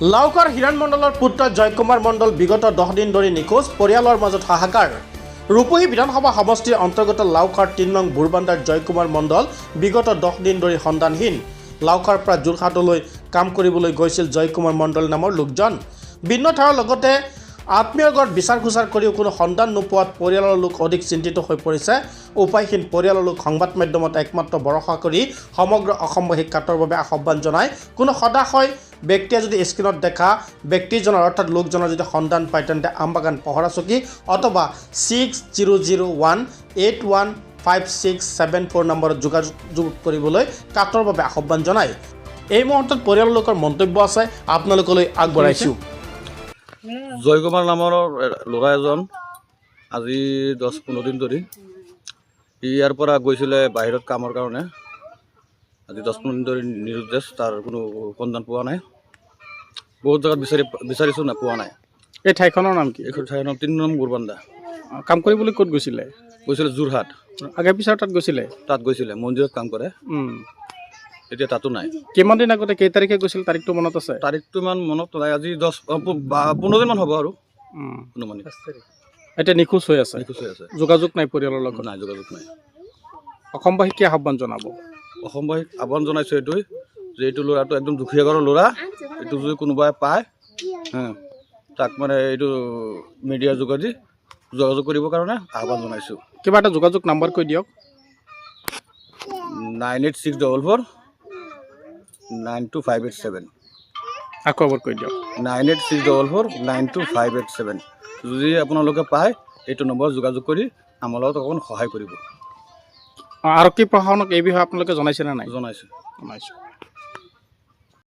লাওকাৰ হিৰণ মণ্ডলৰ পুত্ৰ জয়কুমাৰ মণ্ডল বিগত দহ দিন ধৰি নিখোজ পৰিয়ালৰ মাজত হাহাকাৰ। ৰূপহী বিধানসভা সমষ্টিৰ অন্তৰ্গত লাওকাৰ তিনি নং বুৰবান্দাৰ জয়কুমাৰ মণ্ডল বিগত দহ দিন ধৰি সন্ধানহীন। লাওকাৰ পৰা যোৰহাটলৈ কাম কৰিবলৈ গৈছিল জয়কুমাৰ মণ্ডল নামৰ লোকজন। ভিন্ন ঠাইৰ লগতে আত্মীয়ৰ ঘৰত বিচাৰ খোচাৰ কৰিও কোনো সন্ধান নোপোৱাত পৰিয়ালৰ লোক অধিক চিন্তিত হৈ পৰিছে। উপায়হীন পৰিয়ালৰ লোক সংবাদ মাধ্যমত একমাত্ৰ ভৰসা কৰি সমগ্ৰ অসমবাসীক কাটৰ বাবে আহ্বান জনায় কোনো সদাশয় ব্যক্তিয়ে যদি স্ক্ৰীণত দেখা ব্যক্তিজনৰ অৰ্থাৎ লোকজনৰ যদি সন্ধান পায়, তেন্তে আমবাগান পহৰা চকী অথবা six zero' zero' one, eight one five six seven four নম্বৰত যোগাযোগ কৰিবলৈ কাটৰ বাবে আহ্বান জনায়। এই মুহূৰ্তত পৰিয়ালৰ লোকৰ মন্তব্য আছে, আপোনালোকলৈ আগবঢ়াইছোঁ। জয়কুমাৰ নামৰ ল'ৰা এজন আজি দহ পোন্ধৰ দিন ধৰি ই ইয়াৰ পৰা গৈছিলে বাহিৰত কামৰ কাৰণে। আজি দহ পোন্ধৰ দিন ধৰি নিৰুদ্দেশ তাৰ কোনো সন্ধান পোৱা নাই। বহুত জেগাত বিচাৰি বিচাৰিছোঁ পোৱা নাই। এই ঠাইখনৰ নাম কি? এইখন ঠাইৰ নাম তিনি নম্বৰ গুৰবান্দা। কাম কৰিবলৈ ক'ত গৈছিলে? গৈছিলে যোৰহাট। আগে পিছত তাত গৈছিলে? তাত গৈছিলে মন্দিৰত কাম কৰে। এতিয়া তাতো নাই। কিমান দিন আগতে কেই তাৰিখে গৈছিল? তাৰিখটো মনত আছে? তাৰিখটো ইমান মনত নাই। আজি দহ পোন্ধৰ দিনমান হ'ব আৰু। অনুমানিক। এতিয়া নিখোজ হৈ আছে? নিখোজ হৈ আছে। যোগাযোগ নাই পৰিয়ালৰ লগত? নাই যোগাযোগ নাই। অসমবাসীক কি আহ্বান জনাব? অসমবাসীক আহ্বান জনাইছোঁ এইটোৱে যে এইটো ল'ৰাটো একদম দুখীয়া ঘৰৰ ল'ৰা। এইটো যদি কোনোবাই পায় হা, তাক মানে এইটো মিডিয়াৰ যোগেদি যোগাযোগ কৰিবৰ কাৰণে আহ্বান জনাইছোঁ। কিবা এটা যোগাযোগ নাম্বাৰ কৈ দিয়ক। Nine eight six double four nine two five eight seven আকৌ এবাৰ কৈ দিয়ক nine eight six double four nine two five eight seven যদি আপোনালোকে পায় এইটো নম্বৰত যোগাযোগ কৰি আমাৰ লগত অকণমান সহায় কৰিব। আৰক্ষী প্ৰশাসনক এই বিষয়ে আপোনালোকে জনাইছেনে নাই? জনাইছোঁ। জনাইছোঁ।